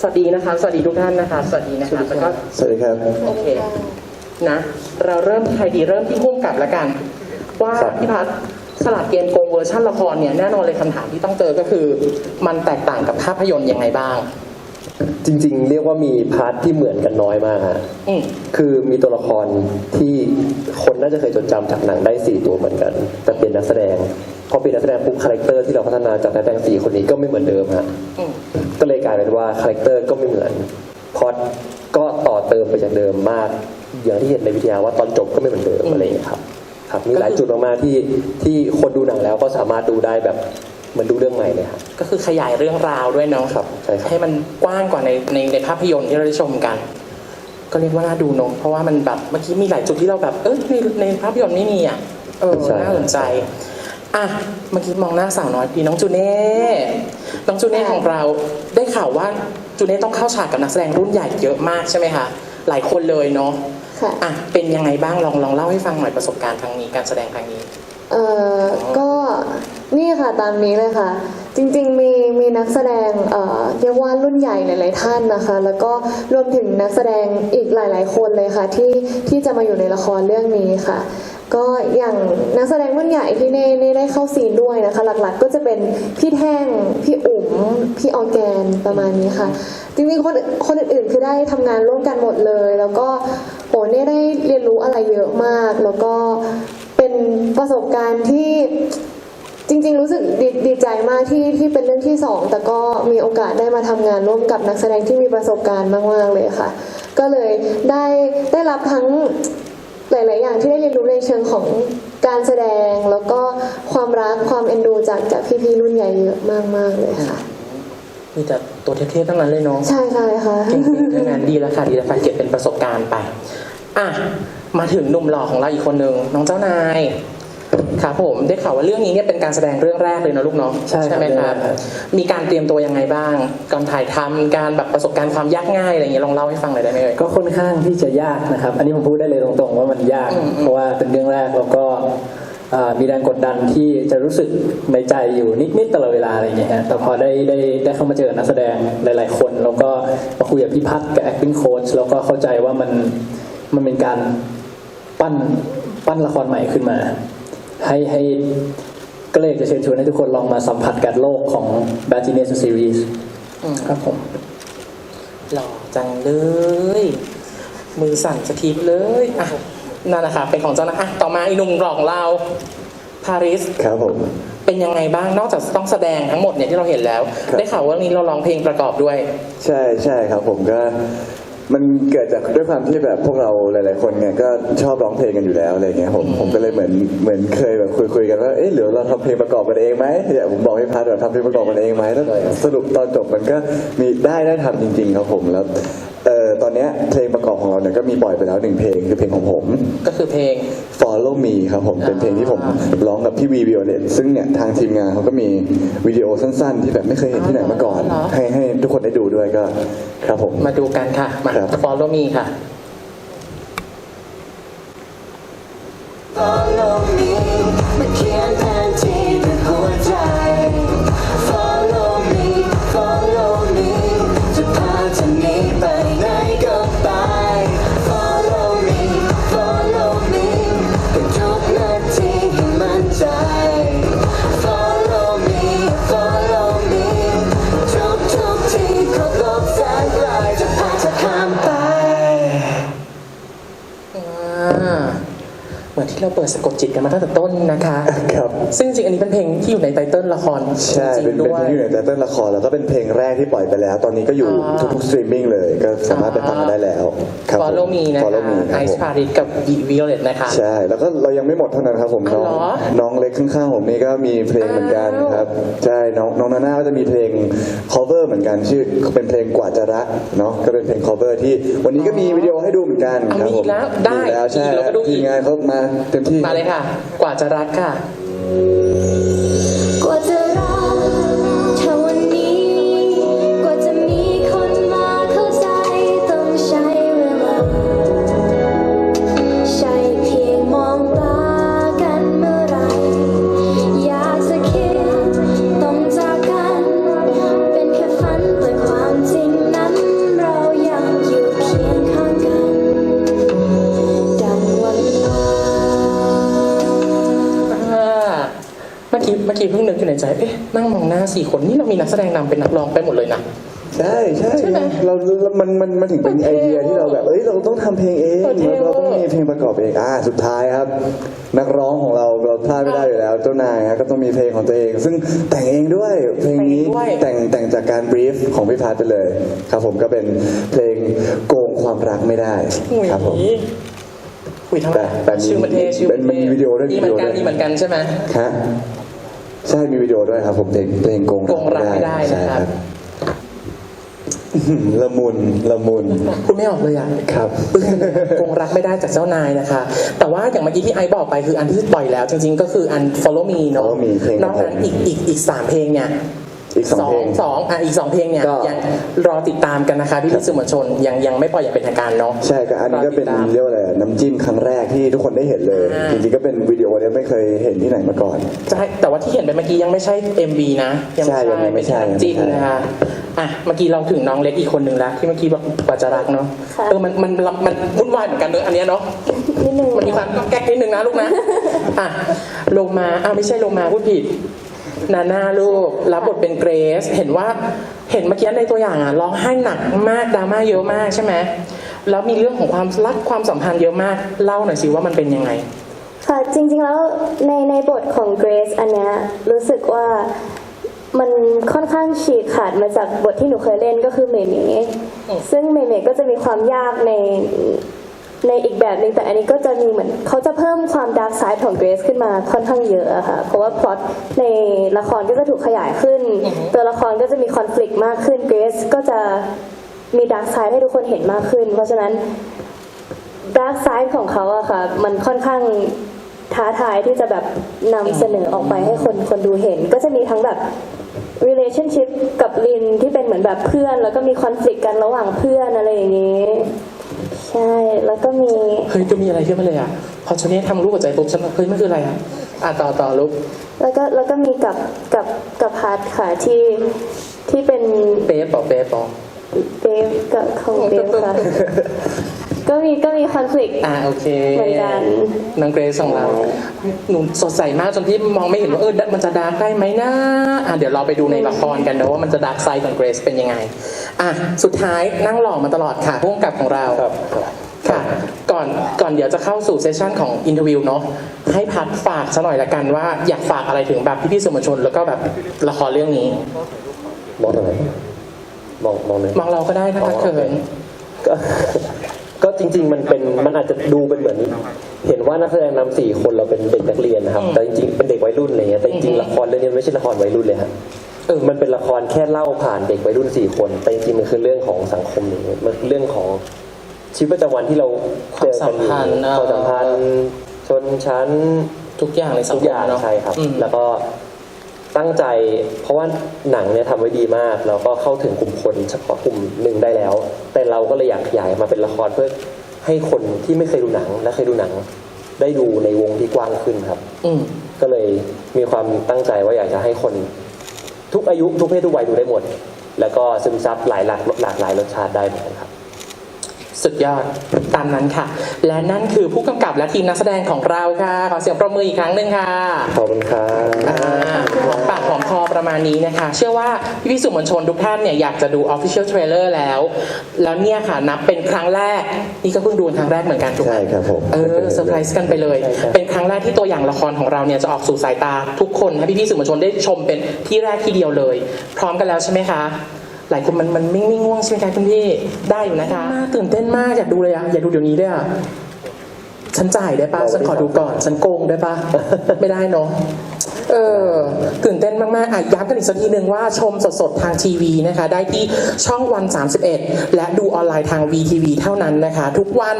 สวัสดีนะคะ สวัสดีทุกท่านนะคะ สวัสดีนะคะแล้วก็สวัสดีครับ โอเค นะ เราเริ่มใครดีเริ่มที่พุ่มกับแล้วกัน ว่าครับพี่พัฒน์สลัดเกมโกงเวอร์ชันละครเนี่ยแน่นอนเลยคำถามที่ต้องเจอก็คือ มันแตกต่างกับภาพยนตร์ยังไงบ้าง จริง ๆ เรียกว่ามีพาร์ทที่เหมือนกันน้อยมากฮะอืมคือมีตัวละครที่คนน่าจะเคยจดจำจากหนังได้สี่ตัวเหมือนกัน แต่เป็นนักแสดงพอเป็นนักแสดงปุ๊บคาแรคเตอร์ที่เราพัฒนาจากนักแสดงสี่คนนี้ก็ไม่เหมือนเดิมฮะอืมก็ เลยกลายเป็นว่าคาแรคเตอร์ก็ไม่เหมือนพล็อดก็ต่อเติมไปจากเดิมมาก อย่างที่เห็นในวิทยาว่าตอนจบก็ไม่เหมือนเดิมอืมอะไรอย่างเงี้ยครับครับมีหลายจุดมากๆที่ที่คนดูหนังแล้วก็สามารถดูได้แบบเหมือนดูเรื่องใหม่เลยครับ ก็คือขยายเรื่องราวด้วยเนาะครับใช่ครับ ให้มันกว้างกว่าในในในภาพยนตร์ที่เราได้ชมกัน ก็เรียกว่าน่าดูเนอะเพราะว่ามันแบบเมื่อกี้มีหลายจุดที่เราแบบเออในในภาพยนตร์ไม่มีอะเออใช่ น่าสนใจ อะเมื่อกี้มองหน้าสาวน้อยพี่น้องจูเน่น้องจูเน่ของเราได้ข่าวว่าจูเน่ต้องเข้าฉากกับนักแสดงรุ่นใหญ่เยอะมากใช่ไหมคะหลายคนเลยเนาะค่ะอะเป็นยังไงบ้างลองลองเล่าให้ฟังหน่อยประสบการณ์ครั้งนี้การแสดงครั้งนี้ เอ่อก็นี่ค่ะตามนี้เลยค่ะ จริงๆมีมีนักแสดงเอ่อเรียกว่ารุ่นใหญ่หลายๆท่านนะคะ แล้วก็รวมถึงนักแสดงอีกหลาย ๆ คนเลยค่ะที่ที่จะมาอยู่ในละครเรื่องนี้ค่ะ ก็อย่างนักแสดงรุ่นใหญ่ที่เน่เน่ได้เข้าซีนด้วยนะคะ หลักๆ ก็จะเป็นพี่แท่งพี่อุ๋มพี่ออแกนประมาณนี้ค่ะ จริงๆคนคนอื่นๆคือได้ทำงานร่วมกันหมดเลย แล้วก็โหเน่ได้เรียนรู้อะไรเยอะมาก แล้วก็เป็นประสบการณ์ที่จริงๆ รู้สึกดดีใจมากที่ที่เป็นเรื่องที่สองแต่ก็มีโอกาสได้มาทำงานร่วมกับนักแสดงที่มีประสบการณ์มากๆเลยค่ะ ก็เลยได้ได้รับทั้ง หลาย ๆ อย่างที่ได้เรียนรู้ในเชิงของการแสดงแล้วก็ความรักความเอ็นดูจากจากพี่ ๆ รุ่นใหญ่เยอะมาก ๆ เลยค่ะ มีแต่ตัวเท่ๆทั้งนั้นเลยเนาะใช่ใช่ค่ะเก่งๆทั้งนั้นดีแล้วค่ะดีแล้วค่ะเก็บเป็นประสบการณ์ไป อะ มาถึงหนุ่มหล่อของเราอีกคนหนึ่งน้องเจ้านาย ครับผมได้ข่าวว่าเรื่องนี้เนี่ยเป็นการแสดงเรื่องแรกเลยนะลูกเนาะใช่ครับไหมครับ เรื่องแรกครับ มีการเตรียมตัวยังไงบ้างก่อนถ่ายทำการแบบประสบการณ์ความยากง่ายอะไรอย่างเงี้ยลองเล่าให้ฟังหน่อยได้ไหมเอ่ย ก็ค่อนข้างที่จะยากนะครับ อันนี้ผมพูดได้เลยตรงๆว่ามันยากอืมอืม เพราะว่าเป็นเรื่องแรกแล้วก็อ่ามีแรงกดดันที่จะรู้สึกในใจอยู่นิดๆตลอดเวลาอะไรอย่างเงี้ยฮะแต่พอได้ได้ได้เข้ามาเจอนักแสดงหลาย ๆ คน แล้วก็มาคุยกับพี่พัฒน์กับ acting coach แล้วก็เข้าใจว่ามันมันเป็นการปั้นปั้นละครใหม่ขึ้นมา ให้ให้ก็เลยอยากจะเชิญชวนให้ทุกคนลองมาสัมผัสกับโลกของ b a t i n e s Series อืมครับผม หล่อจังเลย มือสั่นสทีปเลย อะ นั่นแหละค่ะเป็นของเจ้านายอะ ต่อมาอีกหนุ่มหล่อของเราปาริส ครับผม เป็นยังไงบ้าง นอกจากต้องแสดงทั้งหมดเนี่ยที่เราเห็นแล้วครับได้ข่าวว่านี้เราร้องเพลงประกอบด้วย ใช่ใช่ครับผมก็ มันเกิดจากด้วยความที่แบบพวกเราหลาย ๆ คนเนี่ยก็ชอบร้องเพลงกันอยู่แล้วอะไรเงี้ยผมผมก็เลยเหมือนเหมือนเคยแบบคุยคุยกันว่าเอ๊ะหรือเราทำเพลงประกอบกันเองไหมเนี่ยผมบอกให้พัดเราทำเพลงประกอบกันเองไหมแล้วสรุปตอนจบมันก็มีได้ได้ทำจริง ๆ ครับผมแล้ว ตอนเนี้ยเพลงประกอบของเราเนี่ยก็มีปล่อยไปแล้วหนึ่งเพลงคือเพลงของผม ก็คือเพลง Follow Me ครับผมเป็นเพลงที่ผมร้องกับพี่วีวิโอเลตซึ่งเนี่ยทางทีมงานเขาก็มีวิดีโอสั้นๆ ที่แบบไม่เคยเห็นที่ไหนมาก่อน อ๋อเหรอ ให้ให้ทุกคนได้ดูด้วยก็ครับผม มาดูกันค่ะ มา ครับ follow me ค่ะ Follow me มาเขียนแผนที่ ที่เราเปิดสะกดจิตกันมาตั้งแต่ต้นนะคะ ครับ ซึ่งจริงๆอันนี้เป็นเพลงที่อยู่ในไตเติ้ลละครใช่จริเป็นงๆเป็นด้วยเพลงที่อยู่ในไตเติ้ลละครแล้วก็เป็นเพลงแรกที่ปล่อยไปแล้ว ตอนนี้ก็อยู่อ่าทุกๆสตรีมมิ่งเลย ก็สามารถไปฟังกันได้แล้วครับผม follow me นะคะ Follow me คไอรับผซ์มพาริสกับ วีวิโอเลตนะคะ ใช่ แล้วก็เรายังไม่หมดเท่านั้นครับผมอ๋อน้องเหรอน้องเล็กข้างๆผมนี่ก็มีเพลงเหมือนกันครับ ใช่ น้องน้องนาน่าก็จะมีเพลง cover เหมือนกันชื่อเป็นเพลงกว่าจะรักเนาะ ก็เป็นเพลง cover ที่วันนี้ก็มีวิดีโอให้ดูเหมือนกันเอาครับมีผอีมกแล้วได้มีแล้วใช่อีกแล้วก็ดูอีกทีมงานเขามาเต็มที่ มาเลยค่ะ กว่าจะรักค่ะ ในใจ เอ๊ะ นั่งมองหน้าสี่คนนี่เรามีนักแสดงนำเป็นนักร้องไปหมดเลยนะ ใช่ใช่ใช่ไหมเราเรามันมันมันถึงเป็นไอเดียที่เราแบบเอ้ยเราต้องทำเพลงเองเออเท่เราต้องเวอร์มีเพลงประกอบเองอ่าสุดท้ายครับ นักร้องของเราเราพลาดไม่ได้อยู่แล้วเจ้านายฮะก็ต้องมีเพลงของตัวเอง ซึ่งแต่งเองด้วยเพลงนี้แต่งเองด้วยแต่งแต่งจากการบรีฟของพี่พัทไปเลย ครับผมก็เป็นเพลงโกงความรักไม่ได้อุ้ยครับผมคุยทั้งแต่แต่มีชื่อมันเท่ชื่อเป็นมันมีวิดีโอด้วยมีเหมือนกันวิดีโอด้วยมีเหมือนกันใช่ไหมฮะ ใช่มีวิดีโอด้วยครับ ผมเพลงเพลงโกงโกงรักไม่ได้ใช่นะครับอื้อหือละมุนละมุนคุณไม่ออกเลยอะครับปึ้งคงรักไม่ได้จากเจ้านายนะคะ แต่ว่าอย่างเมื่อกี้ที่ไอซ์บอกไปคืออันที่ปล่อยแล้ว จริงๆก็คืออัน follow me เนาะ Follow Me เพลงนอกนั้นอีกอีกอีกสามเพลงเนี่ย อีกสองเพลง สองอะอีกสองเพลงเนี่ยก็ ยังรอติดตามกันนะคะพี่พี่ๆสื่อมวลชนยังยังไม่ปล่อยอย่างเป็นทางการเนาะ ใช่ก็อันนี้ก็เป็นรอติดตามเรียกว่าอะไรอะน้ำจิ้มครั้งแรกที่ทุกคนได้เห็นเลย อ่า จริงๆก็เป็นวิดีโอเนี้ยไม่เคยเห็นที่ไหนมาก่อน ใช่แต่ว่าที่เห็นไปเมื่อกี้ยังไม่ใช่ MV นะยังใช่ยังไม่ใช่เป็นน้ำจิ้มยังไม่ใช่ นะคะอะเมื่อกี้เราถึงน้องเล็กอีกคนหนึ่งแล้วที่เมื่อกี้บอกกว่าจะรักเนาะค่ะ เออมันมันมันวุ่นวายเหมือนกันเนอะอันเนี้ยเนาะนิดนึงมันมีความก็แก๊กนิดนึงนะลูกนะอะลงมาอ้าวไม่ใช่ลงมาพูดผิด นาน่าลูกรับบทเป็นเกรซเห็นว่าเห็นเมื่อกี้ในตัวอย่างอะร้องไห้หนักมากดราม่าเยอะมากใช่ไหมแล้วมีเรื่องของความรักความสัมพันธ์เยอะมากเล่าหน่อยสิว่ามันเป็นยังไงค่ะจริงๆแล้วในในบทของ Grace อันเนี้ยรู้สึกว่ามันค่อนข้างฉีกขาดมาจากบทที่หนูเคยเล่นก็คือเมเมอืมซึ่งเมเมก็จะมีความยากใน ในอีกแบบหนึ่งแต่อันนี้ก็จะมีเหมือนเขาจะเพิ่มความดาร์กไซด์ของ Grace ขึ้นมาค่อนข้างเยอะอะค่ะ เพราะว่าพล็อตในละครก็จะถูกขยายขึ้น ตัวละครก็จะมีคอน FLICT มากขึ้น Grace ก็จะมีดาร์กไซด์ให้ทุกคนเห็นมากขึ้น เพราะฉะนั้นดาร์กไซด์ของเขาอะค่ะ มันค่อนข้างท้าทายที่จะแบบนำเสนอออกไปให้คนคนดูเห็น ก็จะมีทั้งแบบ relationship กับลินที่เป็นเหมือนแบบเพื่อน แล้วก็มีคอน FLICT กันระหว่างเพื่อนอะไรอย่างนี้ ใช่ แล้วก็มี เฮ้ยก็มีอะไรขึ้นมาเลยอะ พอชนนี้ทำรูปหัวใจปุ๊บฉันว่าเฮ้ยมันคืออะไรอะอะต่อต่อลูกแล้วก็แล้วก็มีกับกับกับพาร์ทค่ะที่ที่เป็นเป๊ะปอเป๊ะปอเบฟกับของเบฟค่ะ ก็มีก็มีคอน FLICT อ่าโอเคเหมือนกันนางเกรซของเราหนูสดใสมากจนที่มองไม่เห็นว่าเออมันจะดาร์กได้ไหมนะอะเดี๋ยวเราไปดูในละครกันนะว่ามันจะดาร์กไซด์ของเกรซเป็นยังไงอะสุดท้ายนั่งหล่อมาตลอดค่ะพุ่งกับของเราครับครับค่ะก่อนก่อนเดี๋ยวจะเข้าสู่เซสชันของอินเทอร์วิวเนาะให้พัดฝากซะหน่อยละกันว่าอยากฝากอะไรถึงแบบพี่ๆสื่อมวลชน แล้วก็แบบละครเรื่องนี้มองทางไหนมองมองเลยมองเราก็ได้ถ้าพัดเขิน ก็ก็จริง ๆ มันเป็นมันอาจจะดูเป็นเหมือน เห็นว่านักแสดงนำสี่คนเราเป็นเด็กนักเรียนนะครับอืมแต่จริงๆเป็นเด็กวัยรุ่นอะไรเงี้ยแต่จริงๆละครเรื่องนี้ไม่ใช่ละครวัยรุ่นเลยฮะเออมันเป็นละครแค่เล่าผ่านเด็กวัยรุ่นสี่คน แต่จริงๆมันคือเรื่องของสังคมอย่างเงี้ยมันเรื่องของชีวิตประจำวันที่เราเจอกันอยู่ความสัมพันธ์ ความสัมพันธ์ชนชั้น ทุกอย่างในสังทุกคอมย่างเนาะ ใช่ครับอืมแล้วก็ ตั้งใจ เพราะว่าหนังเนี่ยทำไว้ดีมาก แล้วก็เข้าถึงกลุ่มคนเฉพาะกลุ่มหนึ่งได้แล้ว แต่เราก็เลยอยากขยายมาเป็นละครเพื่อให้คนที่ไม่เคยดูหนังและเคยดูหนัง ได้ดูในวงที่กว้างขึ้นครับ อืม ก็เลยมีความตั้งใจว่าอยากจะให้คน ทุกอายุทุกเพศทุกวัยดูได้หมด แล้วก็ซึมซับหลายหลากหลากหลายรสชาติได้เหมือนกันครับ สุดยอดตามนั้นค่ะ และนั่นคือผู้กำกับและทีมนักแสดงของเราค่ะ ขอเสียงปรบมืออีกครั้งหนึ่งค่ะขอบคุณครับอ่าหอมปากหอมคอประมาณนี้นะคะ เชื่อว่าพี่พี่ๆสื่อมวลชนทุกท่านเนี่ยอยากจะดู Official Trailer แล้ว แล้วเนี่ยค่ะนับเป็นครั้งแรก นี่ก็เพิ่งดูเป็นครั้งแรกเหมือนกันถูกไหมใช่ครับผมเออเซอร์ไพรส์กันไปเลย เป็นครั้งแรกที่ตัวอย่างละครของเราเนี่ยจะออกสู่สายตาทุกคนให้พี่พี่ๆสื่อมวลชนได้ชมเป็นที่แรกที่เดียวเลย พร้อมกันแล้วใช่ไหมคะ หลายคนมันมันไม่ไม่ง่วงใช่ไหมคะคุณพี่ได้อยู่นะคะมากตื่นเต้นมากอยากดูเลยอะอยากดูเดี๋ยวนี้เลยอะฉันจ่ายได้ปะฉันขอดูก่อนฉันโกงได้ปะไม่ได้เนาะเออตื่นเต้นมากๆอะย้ำกันอีกสักทีหนึ่งว่าชมสดๆ ทางทีวีนะคะ ได้ที่ช่องวัน 31 และดูออนไลน์ทาง VTV เท่านั้นนะคะ ทุกวัน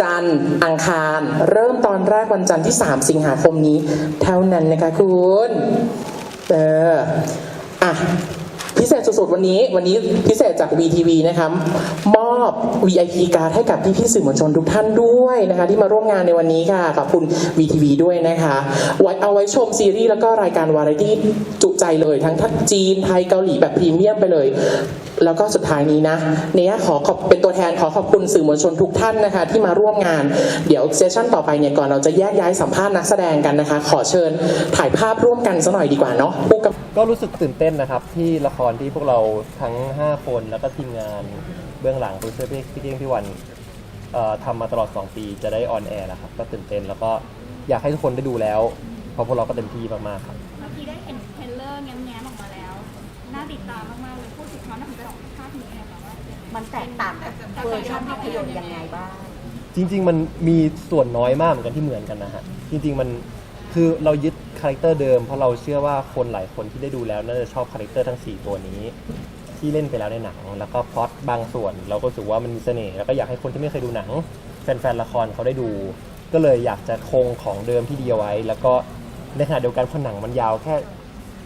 จันทร์อังคาร เริ่มตอนแรกวันจันทร์ที่ 3 สิงหาคมนี้ เท่านั้นนะคะคุณ เอออะ พิเศษสุดๆวันนี้ วันนี้พิเศษจาก VTV นะครับมอบ VIP การ์ดให้กับพี่ๆสื่อมวลชนทุกท่านด้วยนะคะ ที่มาร่วมงานในวันนี้ค่ะขอบคุณ VTV ด้วยนะคะไว้เอาไว้ชมซีรีส์แล้วก็รายการวาไรตี้จุใจเลย ทั้งทั้งจีนไทยเกาหลีแบบพรีเมียมไปเลย แล้วก็สุดท้ายนี้นะเนี่ยขอขอบเป็นตัวแทนขอขอบคุณสื่อมวลชนทุกท่านนะคะ ที่มาร่วมงาน เดี๋ยวเซสชั่นต่อไปเนี่ยก่อนเราจะแยกย้ายสัมภาษณ์นักแสดงกันนะคะ ขอเชิญถ่ายภาพร่วมกันสักหน่อยดีกว่าเนาะผู้กำก็รู้สึกตื่นเต้นนะครับ ที่ละครที่พวกเราทั้ง 5 คนแล้วก็ทีมงานเบื้องหลังโปรดิวเซอร์พี่พี่เก้งพี่วันทำมาตลอด 2 ปีจะได้ออนแอร์แล้วครับก็ตื่นเต้นแล้วก็อยากให้ทุกคนได้ดูแล้วเพราะพวกเราก็เต็มที่มากๆครับ ติดตามมากๆเลยพูดถึงความน่าสนใจของภาพนี้เลยค่ะว่ามันแตกต่างกับเวอร์ชันภาพยนตร์ยังไงบ้าง จริง ๆ มันมีส่วนน้อยมากเหมือนกันที่เหมือนกันนะฮะ จริง ๆ มันคือเรายึดคาแรคเตอร์เดิมเพราะเราเชื่อว่าคนหลายคนที่ได้ดูแล้วน่าจะชอบคาแรคเตอร์ทั้ง 4 ตัวนี้ ที่เล่นไปแล้วในหนัง แล้วก็พล็อตบางส่วน เราก็รู้สึกว่ามันมีเสน่ห์แล้วก็อยากให้คนที่ไม่เคยดูหนัง แฟนๆละครเขาได้ดู ก็เลยอยากจะคงของเดิมที่ดีเอาไว้ แล้วก็ในขณะเดียวกันพอหนังมันยาวแค่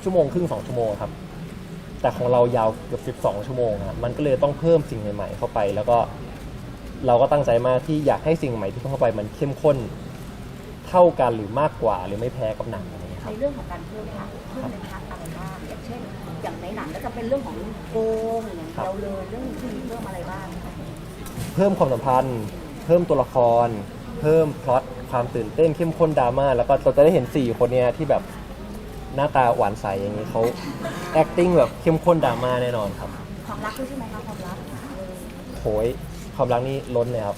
ชั่วโมงครึ่งสองชั่วโมงครับ แต่ของเรายาวเกือบ12 ชั่วโมงครับมันก็เลยต้องเพิ่มสิ่งใหม่ๆเข้าไป แล้วก็เราก็ตั้งใจมากที่อยากให้สิ่งใหม่ที่เพิ่มเข้าไปมันเข้มข้นเท่ากันหรือมากกว่า หรือไม่แพ้กับหนังอะไรอย่างเงี้ยคในรับ เรื่องของการเพิ่มค่ะเพิ่มในพาร์ทอะไรบ้างอย่างเช่น อย่างในหนังก็จะเป็นเรื่องของโกงอย่างเดียวเลยเรื่องที่มีเพิ่มอะไรบ้างคะเพิ่มความสัมพันธ์ เพิ่มตัวละคร เพิ่มพล็อตความตื่นเต้นเข้มข้นดราม่าแล้วก็เราจะได้เห็น 4 คนเนี้ยที่แบบ หน้าตาหวานใสอย่างนี้เขา acting แบบเข้มข้นดราม่าแน่นอนครับ ความรักด้วยใช่ไหมคะความรักโหยความรักนี่ล้นเลยครับ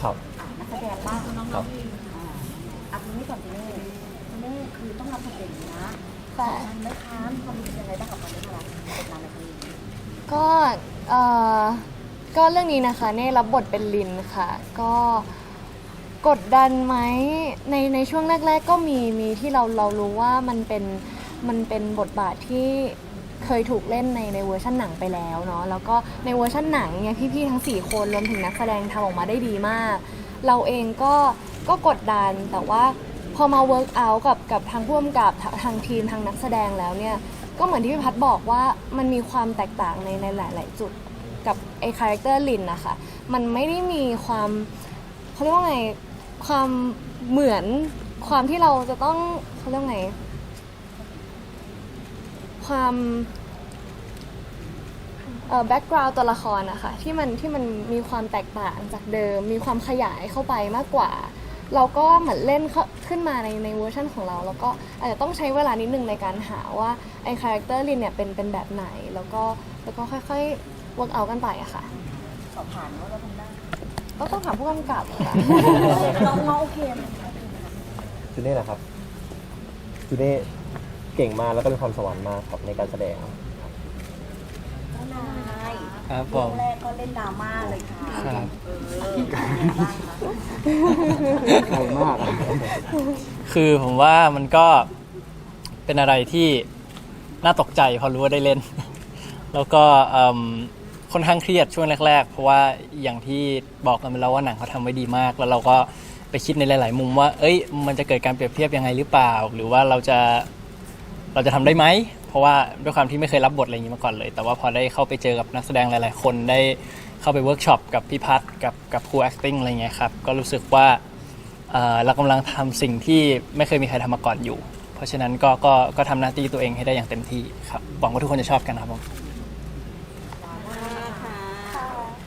ครับ นักแสดงบ้างน้องครับๆอ่าอันนี้ก่อนจีเน่จีเน่คือต้องรับบทเด่นนะค่ะมันไหมคะมีความรู้สึกยังไงบ้างกับการที่เราเป็นนางในครั้งนี้ก็เอ่อก็เรื่องนี้นะคะเน่รับบทเป็นลินค่ะ ก็ กดดันไหมในในช่วงแรก ๆ ก็มีมีที่เราเรารู้ว่ามันเป็นมันเป็นบทบาทที่เคยถูกเล่นในในเวอร์ชันหนังไปแล้วเนาะแล้วก็ในเวอร์ชันหนังเนี่ยพี่ๆทั้ง 4 คนรวมถึงนักแสดงทำออกมาได้ดีมาก เราเองก็ก็กดดันแต่ว่าพอมาเวิร์กอัลกับกับทางผู้กำกับทาทางทีมทางนักแสดงแล้วเนี่ยก็เหมือนที่พี่พัฒน์บอกว่ามันมีความแตกต่างในในหลาย ๆ จุดกับไอคาแรคเตอร์ลินนะคะมันไม่ได้มีความเขาเรียกว่าไง ความเหมือนความที่เราจะต้องเขาเรียกไง ความเอ่อแบ็กกราวด์ตัวละครนะคะที่มันที่มันมีความแตกต่างจากเดิม มีความขยายเข้าไปมากกว่า เราก็เหมือนเล่นเข้าขึ้นมาในในเวอร์ชันของเรา แล้วก็อาจจะต้องใช้เวลานิดนึงในการหาว่าไอคาแรคเตอร์ลินเนี่ยเป็นเป็นแบบไหน แล้วก็แล้วก็ค่อยๆ work out กันไปอะค่ะ สอบผ่านว่าเราทำ ก็ต้องถามผู้กำกับค่ะ น้องน้องโอเคไหมคะจูเน่นะครับจูเน่เก่งมากแล้วก็มีความสวรรค์มากครับในการแสดง เจ้านายครับผเรื่อม งแรกก็เล่นดราม่าเลยค่ะครับ เออเป็นไงบ้างคะใหญ่มากคือผมว่ามันก็เป็นอะไรที่น่าตกใจพอรู้ว่าได้เล่น แล้วก็เอิ่ม ค่อนข้างเครียดช่วงแรก ๆ เพราะว่าอย่างที่บอกกันไปแล้วว่าหนังเขาทำไว้ดีมาก แล้วเราก็ไปคิดในหลาย ๆ มุมว่า เอ้ย มันจะเกิดการเปรียบเทียบยังไงหรือเปล่า หรือว่าเราจะเราจะทำได้ไหม เพราะว่าด้วยความที่ไม่เคยรับบทอะไรอย่างนี้มาก่อนเลย แต่ว่าพอได้เข้าไปเจอกับนักแสดงหลาย ๆ คนได้เข้าไปเวิร์กช็อปกับพี่พัฒกับกับครู acting อะไรเงี้ยครับ ก็รู้สึกว่าเอ่อเรากำลังทำสิ่งที่ไม่เคยมีใครทำมาก่อนอยู่ เพราะฉะนั้นก็ก็ก็ทำหน้าที่ตัวเองให้ได้อย่างเต็มที่ครับหวังว่าทุกคนจะชอบกันครับผม ดราม่าค่ะ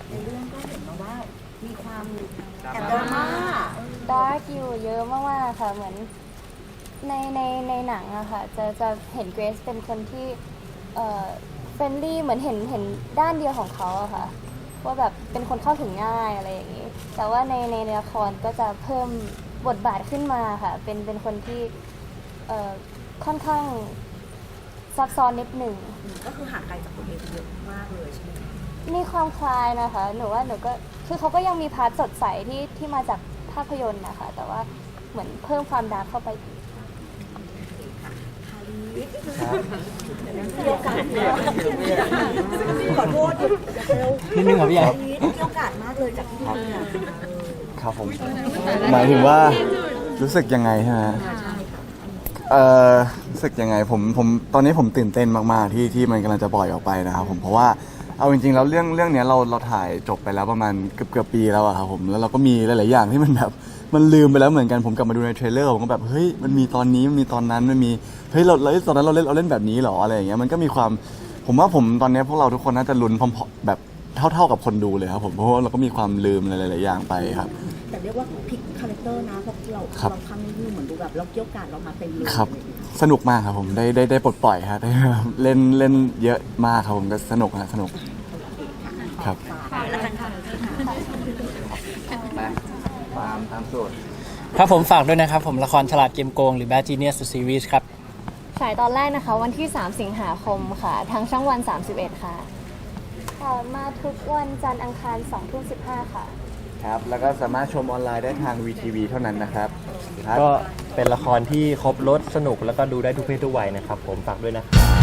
ในเรื่องก็เห็นมาว่า มีความแอบดราม่า ดาร์กอยู่เยอะมากๆค่ะ เหมือนในในในหนังอะค่ะ จะจะเห็นเกรซเป็นคนที่เอ่อเฟรนลี่เหมือนเห็นเห็นด้านเดียวของเขาอะค่ะ ว่าแบบเป็นคนเข้าถึงง่ายอะไรอย่างนี้ แต่ว่าในในละครก็จะเพิ่มบทบาทขึ้นมาค่ะ เป็นเป็นคนที่เอ่อค่อนข้างซับซ้อนนิดหนึ่ง ก็คือห่างไกลจากตัวเองเยอะมากเลยใช่ไหมคะมีความคล้ายนะคะ หนูว่าหนูก็คือเขาก็ยังมีพาร์ทสดใสที่ที่มาจาก ภาพยนตร์นะคะ แต่ว่าเหมือนเพิ่มความดาร์กเข้าไปอีกมีโอกาสมากขอโทษอย่าเร็วนิดนึงครับพี่ใหญ่มีโอกาสมากเลยจากที่ดูเนี่ยครับผม หมายถึงว่ารู้สึกยังไงใช่ไหมเอ่อรู้สึกยังไงผมผมตอนนี้ผมตื่นเต้นมากๆที่ที่มันกำลังจะปล่อยออกไปนะครับผมเพราะว่า เอาจริงๆแล้วเรื่องเรื่องเนี้ยเราเราถ่ายจบไปแล้วประมาณเกือบเกือบปีแล้วอะครับผมแล้วเราก็มีหลายๆอย่างที่มันแบบมันลืมไปแล้วเหมือนกันผมกลับมาดูในเทรลเลอร์ผมก็แบบเฮ้ยมันมีตอนนี้มันมีตอนนั้นมันมีเฮ้ยเราเราตอนนั้นเราเล่นเราเล่นแบบนี้เหรออะไรอย่างเงี้ยมันก็มีความผมว่าผมตอนเนี้ยพวกเราทุกคนน่าจะลุ้นพร้อมๆแบบเท่าๆกับคนดูเลยครับผมเพราะว่าเราก็มีความลืมหลายๆอย่างไปครับ แต่เรียกว่าพลิกคาแรคเตอร์นะเพราะเราครับเราครั้งนี้ดูเหมือนดูแบบเราเกี่ยวกาดเรามาเต็มเลยครับ สนุกมากครับผมได้ได้ได้ปลดปล่อยครับได้เล่นเล่นเยอะมากครับผมก็สนุกฮะสนุกครับครับผมฝากด้วยนะครับ ผมละครฉลาดเกมโกงหรือ Bad Genius The Series ครับ ฉายตอนแรกนะคะ วันที่ 3 สิงหาคมค่ะ ทางช่องวัน 31 ค่ะ มาทุกวันจันทร์อังคาร2ทุ่ม15 ค่ะ ครับ แล้วก็สามารถชมออนไลน์ได้ทาง VTV เท่านั้นนะครับก็เป็นละครที่ครบรถสนุกแล้วก็ดูได้ทุกเพศทุกวัยนะครับ ผมฝากด้วยนะครับ